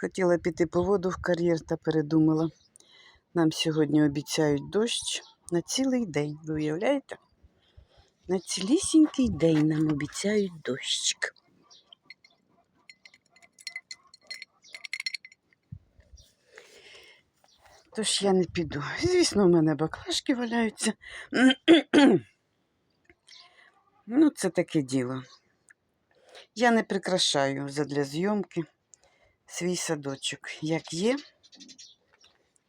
Хотіла піти по воду в кар'єр та передумала. Нам сьогодні обіцяють дощ на цілий день. Ви уявляєте? На цілісінький день нам обіцяють дощик. Тож я не піду. Звісно, у мене баклажки валяються. Ну, це таке діло. Я не прикрашаю задля зйомки свій садочок. Як є,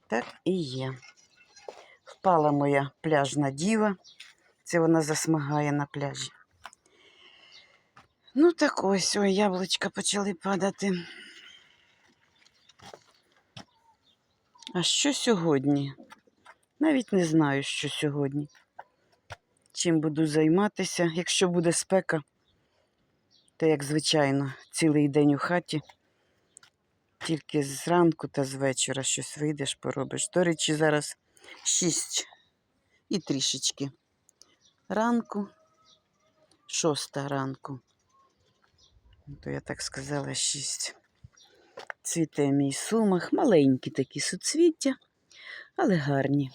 так і є. Впала моя пляжна діва. Це вона засмагає на пляжі. Ну, так ось, ой, яблучка почали падати. А що сьогодні? Навіть не знаю, що сьогодні. Чим буду займатися. Якщо буде спека, то, як звичайно, цілий день у хаті. Тільки зранку та з вечора щось вийдеш, поробиш. До речі, зараз 6 і трішечки. Ранку, шоста ранку. То я так сказала, 6. Цвіте мій сумах, маленькі такі суцвіття, але гарні.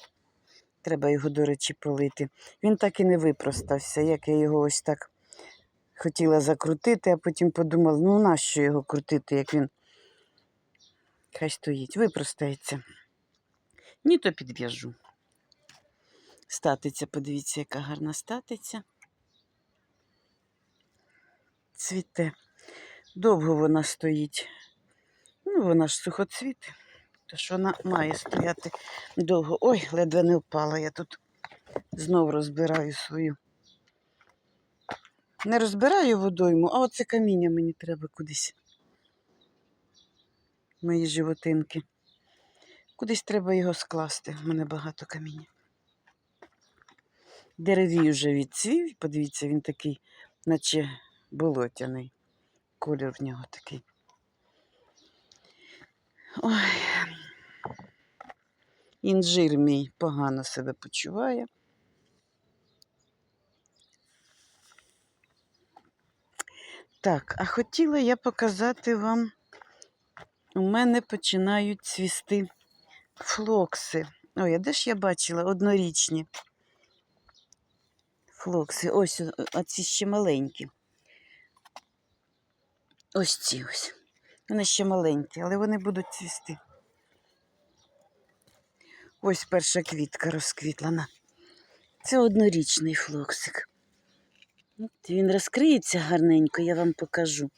Треба його, до речі, полити. Він так і не випростався, як я його ось так хотіла закрутити, а потім подумала, ну нащо його крутити, як він хай стоїть, випростається. Ні, то підв'яжу. Статиця, подивіться, яка гарна статиця. Цвіте. Довго вона стоїть. Ну, вона ж сухоцвіт, тож вона має стояти довго. Ой, ледве не впала. Я тут знов розбираю свою. Не розбираю водойму, а оце каміння мені треба кудись. Мої животинки. Кудись треба його скласти. У мене багато каміння. Деревій вже відцвів. Подивіться, він такий, наче болотяний. Колір в нього такий. Ой. Інжир мій погано себе почуває. Так, а хотіла я показати вам, у мене починають цвісти флокси. Ой, а де ж я бачила однорічні флокси. Ось оці ще маленькі. Ось ці ось. Вони ще маленькі, але вони будуть цвісти. Ось перша квітка розквітлена. Це однорічний флоксик. Він розкриється гарненько, я вам покажу.